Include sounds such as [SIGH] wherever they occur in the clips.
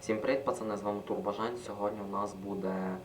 Всім привіт, пацани, з вами Турбожань. Сьогодні у нас буде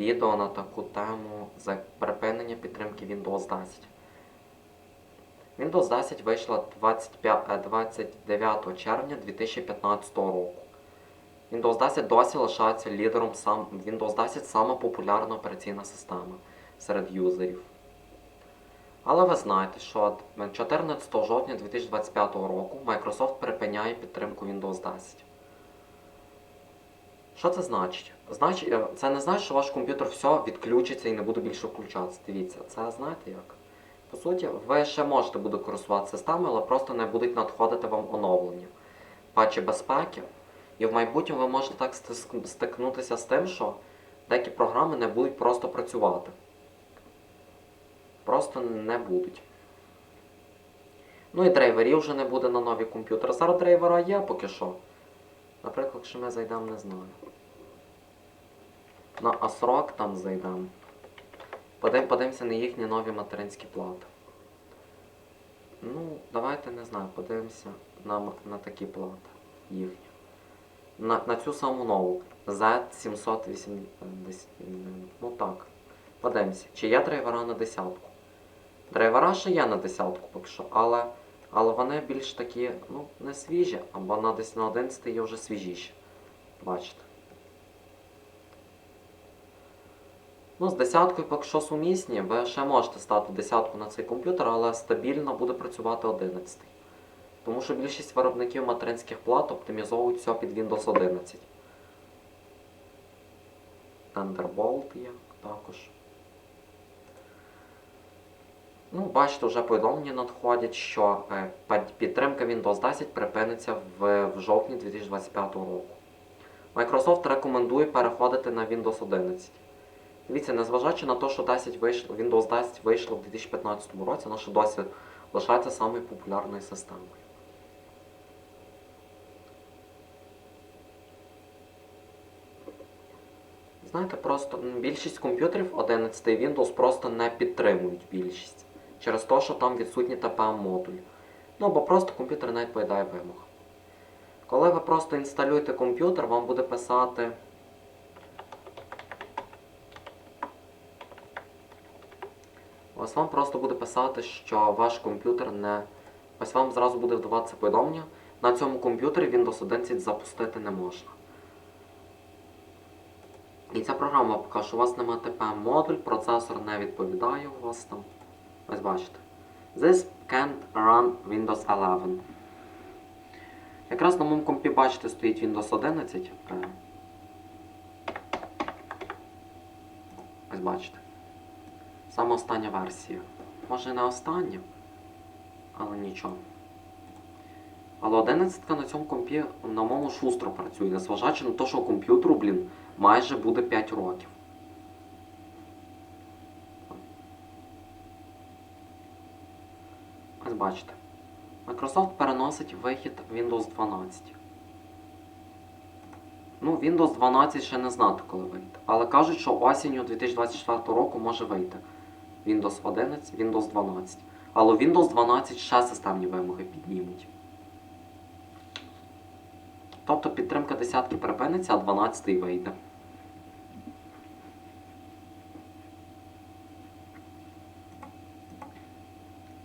відео на таку тему за припинення підтримки Windows 10. Windows 10 вийшла 25, е, 29 червня 2015 року. Windows 10 досі лишається лідером сам Windows 10 сама популярна операційна система серед юзерів. Але ви знаєте, що 14 жовтня 2025 року Microsoft припиняє підтримку Windows 10. Що це значить? Значить, е, це не значить, що ваш комп'ютер все відключиться і не буде більше включатися. Дивіться, це знаєте як? По суті, ви ще можете буде користуватися системою, але просто не будуть надходити вам оновлення, патчі безпеки. І в майбутньому ви можете так стикнутися з тим, що деякі програми не будуть просто працювати. Просто не будуть. Ну і драйверів вже не буде на нові комп'ютери. Зараз драйвера є поки що. Наприклад, якщо ми зайдемо, не знаю. На Асрок там зайдемо. Подив, подивимося на їхні нові материнські плати. Ну, давайте не знаю, подивимося на, на такі плати їхні. На, на цю саму нову. Z780. Ну так. Подивимося, чи є драйвера на десятку. Драйвера ще є на десятку поки що, але, але вони більш такі, ну, не свіжі, або на десь на 11 є вже свіжіші. Бачите. Ну, з десяткою що сумісні, ви ще можете стати десятку на цей комп'ютер, але стабільно буде працювати 11. Тому що більшість виробників материнських плат оптимізовують все під Windows 11. Thunderbolt є також. Ну, бачите, вже повідомлення надходять, що е, підтримка Windows 10 припиниться в, в жовтні 2025 року. Microsoft рекомендує переходити на Windows 11. Дивіться, незважаючи на те, що 10 вийшло, Windows 10 вийшло в 2015 році, вона досі лишається самою популярною системою. Знаєте, просто більшість комп'ютерів 11 Windows просто не підтримують більшість. Через те, що там відсутній TPM-модуль. Ну або просто комп'ютер не відповідає вимогам. Коли ви просто інсталюєте комп'ютер, вам буде писати. Ось вам просто буде писати, що ваш комп'ютер не. Ось вам зразу буде вдаватися повідомлення. На цьому комп'ютері Windows 11 запустити не можна. І ця програма покаже, що у вас немає TPM модуль, процесор не відповідає у вас там. Ось бачите. This can't run Windows 11. Якраз на моєму компі, бачите, стоїть Windows 11. Е. Ось бачите. Саме остання версія. Може не остання, але нічого. Але 11 на цьому компі на моєму шустро працює, незважаючи на те, що комп'ютеру, блін, майже буде 5 років. Ось бачите. Microsoft переносить вихід Windows 12. Ну, Windows 12 ще не знати, коли вийде. Але кажуть, що осінню 2024 року може вийти Windows 11, Windows 12. Але Windows 12 ще системні вимоги піднімуть. Тобто підтримка десятки припиниться, а 12 вийде.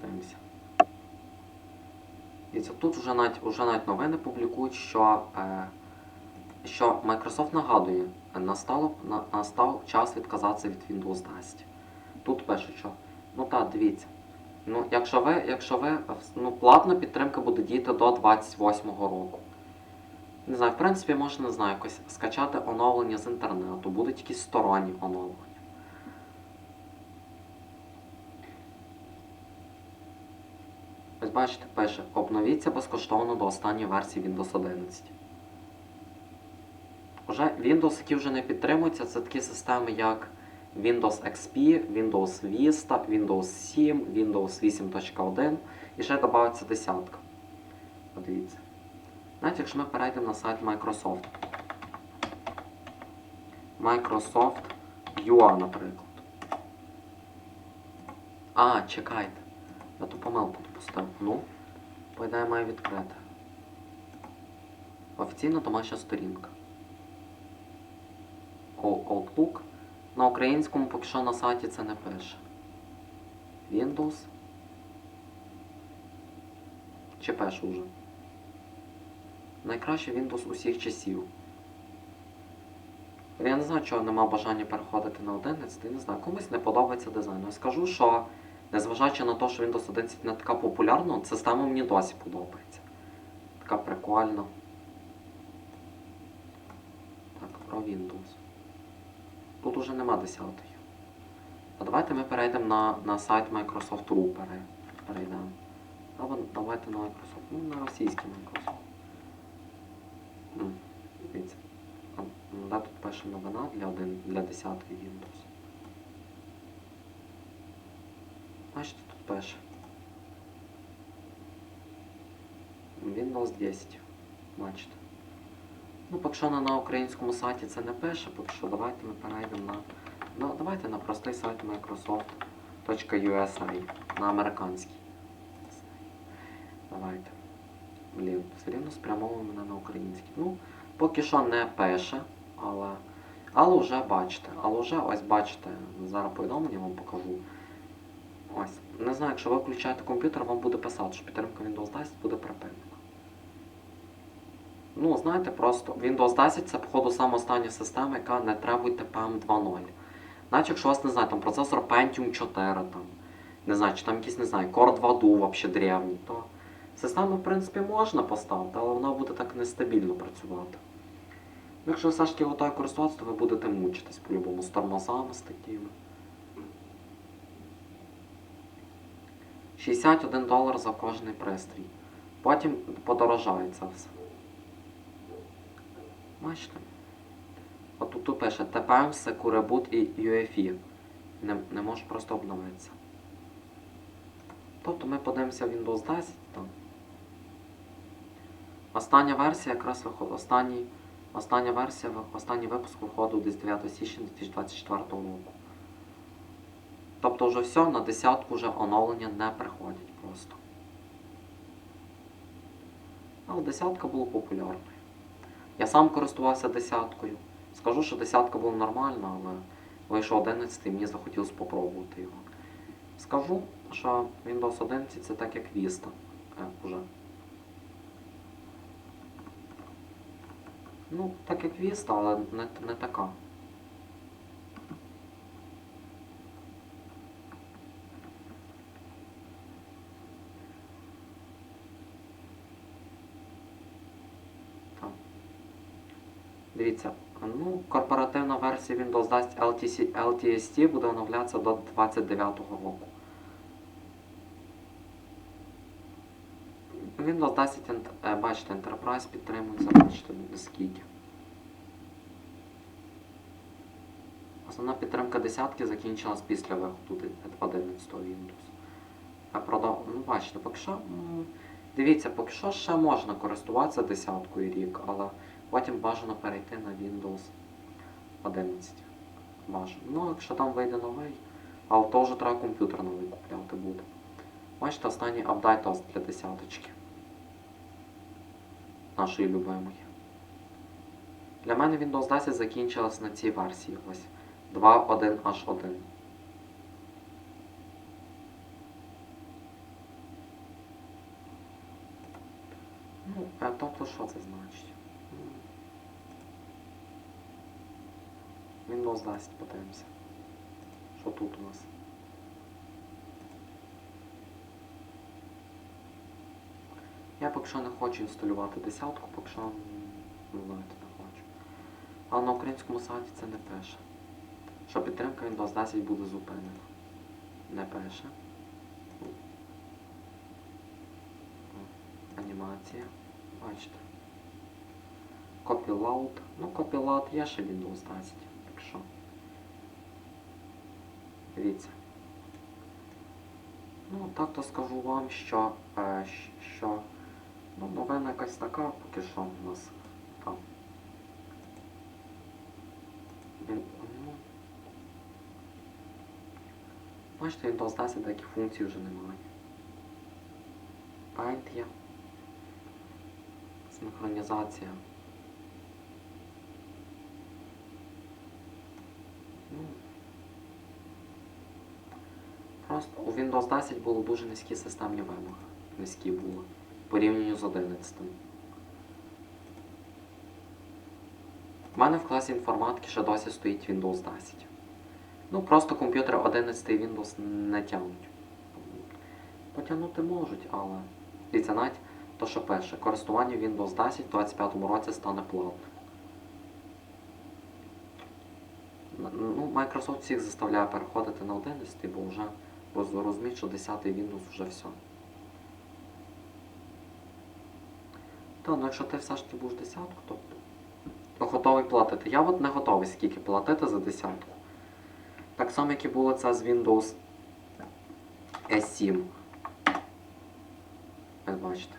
Дивимося. І це тут вже навіть, вже навіть новини публікують, що, е, що Microsoft нагадує, настало, на, настав час відказатися від Windows 10. Тут пишуть, що ну так, дивіться. Ну, якщо ви, якщо ви, ну, платна підтримка буде діяти до 28-го року. Не знаю, в принципі, можна, не знаю, якось скачати оновлення з інтернету, будуть якісь сторонні оновлення. Ось бачите, пише, обновіться безкоштовно до останньої версії Windows 11. Уже Windows, які вже не підтримуються, це такі системи, як Windows XP, Windows Vista, Windows 7, Windows 8.1 і ще додається десятка. Подивіться. Навіть якщо ми перейдемо на сайт Microsoft. Microsoft UA, наприклад. А, чекайте. Я ту помилку допустив. Ну, по ідеї має відкрити. Офіційно домашня сторінка. Outlook. На українському поки що на сайті це не пише. Windows. Чи пише уже? Найкращий Windows усіх часів. Я не знаю, чого нема бажання переходити на 11, не знаю, комусь не подобається дизайн. Я скажу, що незважаючи на те, що Windows 11 не така популярна, система мені досі подобається. Така прикольна. Так, про Windows. Тут уже нема 10. А давайте ми перейдемо на, на сайт Microsoft Ru перейдемо. Або давайте на Microsoft. Ну, на російський Microsoft. Дивіться. Де тут пише новина для, для 10 Windows. Тут пише. Windows 10. Бачите. Ну, поки що на, українському сайті це не пише, поки що давайте ми перейдемо на. Ну, давайте на простий сайт Microsoft.usa на американський. Давайте. Блін, все рівно спрямовує мене на український. Ну, поки що не пише, але. Але вже бачите. Але вже ось бачите, зараз повідомлення вам покажу. Ось. Не знаю, якщо ви включаєте комп'ютер, вам буде писати, що підтримка Windows 10 буде припинена. Ну, знаєте, просто Windows 10 це, походу, саме остання система, яка не требує TPM 2.0. Навіть якщо у вас, не знаю, там процесор Pentium 4, там, не знаю, чи там якийсь, не знаю, Core 2 Duo взагалі древній, то систему, в принципі, можна поставити, але вона буде так нестабільно працювати. Якщо ви все ж таки готові користуватися, то ви будете мучитись по-любому з тормозами, з такими. 61 долар за кожний пристрій. Потім подорожає це все. Бачите? От тут, пише TPM, Secure Boot і UEFI. Не, не може просто обновитися. Тобто ми подивимося Windows 10 там. Остання версія якраз виходить. Останній, остання версія, останній випуск виходив десь 9 січня 2024 року. Тобто вже все, на десятку вже оновлення не приходять просто. Але десятка була популярною. Я сам користувався десяткою. Скажу, що десятка була нормальна, але вийшов 11 і мені захотілося спробувати його. Скажу, що Windows 11 це так як Vista. Уже. Ну, так як Vista, але не, не така. Так. Дивіться, ну, корпоративна версія Windows 10 LTC, LTST буде оновлятися до 29-го року. Windows 10, е, бачите, Enterprise підтримується, бачите, скільки. Основна підтримка десятки закінчилась після виходу 11 Windows. Продав, ну бачите, поки що, дивіться, поки що ще можна користуватися десяткою рік, але потім бажано перейти на Windows 11. Бажано. Ну, якщо там вийде новий, але то вже треба комп'ютер новий купляти буде. Бачите, останній апдейт ось для десяточки. Нашої любимої. Для мене Windows 10 закінчилась на цій версії. Ось 2.1H1. Ну, а тобто що це значить? Windows 10 подивимося. Що тут у нас? Я поки що не хочу інсталювати десятку, поки що ну, знаєте, не хочу. Але на українському сайті це не пише. Що підтримка Windows 10 буде зупинена. Не пише. Анімація. Бачите. Copyload. Ну, Copyload є ще Windows 10. Що. Дивіться. Ну, так то скажу вам, що, е, що ну, новина якась така, поки що у нас там. Він, ну, бачите, Windows 10 таких функцій вже немає. Є. Синхронізація. Ну, просто у Windows 10 були дуже низькі системні вимоги. Низькі були. Порівняно з 11. У мене в класі інформатики ще досі стоїть Windows 10. Ну просто комп'ютери 11 Windows не тягнуть. Потягнути можуть, але... І це навіть то, що пише, Користування Windows 10 у 2025 році стане платним. Ну, Microsoft всіх заставляє переходити на 11, бо вже роз- розуміють, що 10 Windows вже все. Та, ну якщо ти все ж таки будеш десятку, то готовий платити. Я от не готовий скільки платити за десятку. Так само, як і було це з Windows S7. Ви бачите.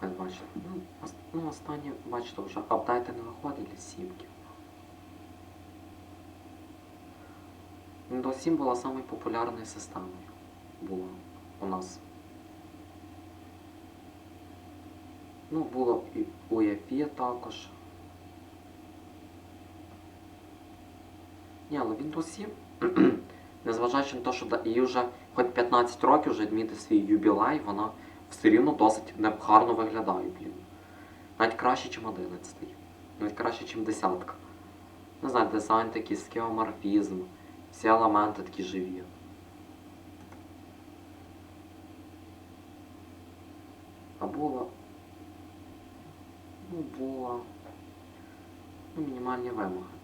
Ви бачите. Ну, ос- останні, бачите, вже апдейти не виходять для сімки. Windows 7 була самою популярною системою. Була у нас. Ну, було і UEFI також. Ні, але Windows 7, [CLEARS THROAT] незважаючи на те, що їй вже хоч 15 років вже відміти свій юбілей, вона все рівно досить гарно виглядає, блін. Навіть краще, ніж 11. Навіть краще, ніж десятка. Не знаю, дизайн такий, скеоморфізм, всі елементи такі живі. А було. Ну, було. Ну, мінімальні вимоги.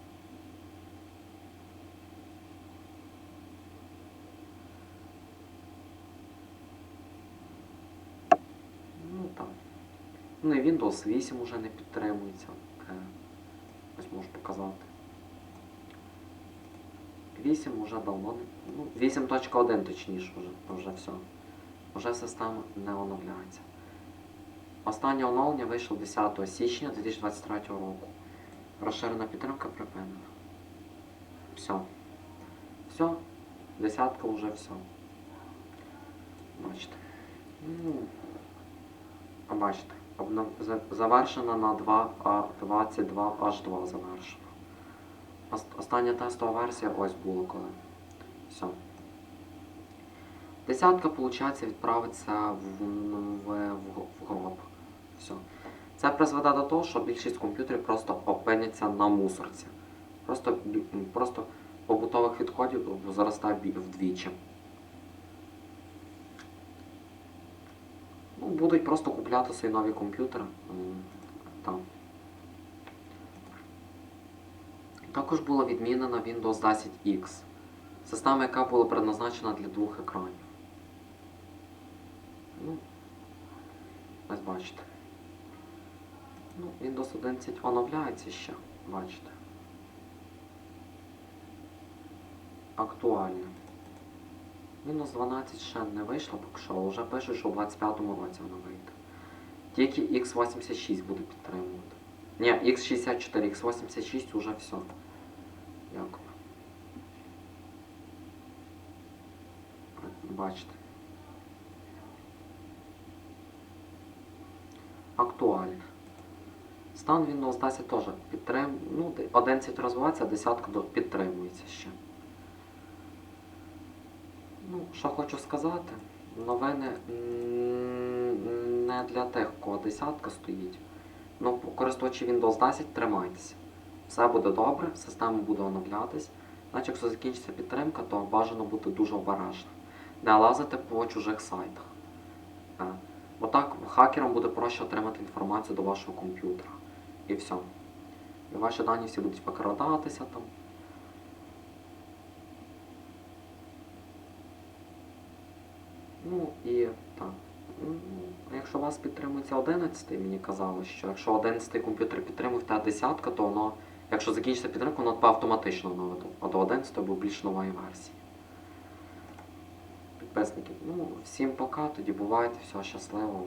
Ну. Ну і Windows 8 уже не підтримується. Е, Ось можу показати. 8 уже давно не. Ну, 8.1 точніше вже, вже все. Вже система не оновляється. Останнє оновлення вийшло 10 січня 2023 року. Розширена підтримка припинена. Все. Все. Десятка вже все. Бачите. Бачите, завершена на 2, а 22 H2 завершена. Остання тестова версія ось була коли. Все. Десятка, виходить, відправиться в, в, в, в гроб. Все. Це призведе до того, що більшість комп'ютерів просто опиняться на мусорці. Просто, просто побутових відходів зростає вдвічі. Будуть просто купляти свої нові комп'ютери. Там. Також була відмінена Windows 10 X. Система, яка була предназначена для двох екранів. Ну, ось бачите. Ну, Windows 11 оновляється ще, бачите. Актуально. Windows 12 ще не вийшло поки що, вже пишуть, що в 25-му році воно вийде. Тільки X86 буде підтримувати. Ні, X64, X86 уже все. Якби. Бачите. Актуально. Стан Windows 10 теж підтрим... Ну, де- 11 розвивається, а десятка до- підтримується ще. Що хочу сказати, новини не для тих, кого десятка стоїть. Ну, користувачі Windows 10 тримайтеся. Все буде добре, система буде оновлятись. Значить, якщо закінчиться підтримка, то бажано бути дуже обережним. Не лазити по чужих сайтах. Е, Бо так хакерам буде проще отримати інформацію до вашого комп'ютера. І все. І ваші дані всі будуть викрадатися там. Ну і так. Якщо вас підтримується 11, мені казали, що якщо 11 комп'ютер підтримує та десятка, то воно, якщо закінчиться підтримка, воно тебе автоматично наведу. А до 11 був більш нової версії. Підписники. Ну, всім пока, тоді бувайте, все щасливо.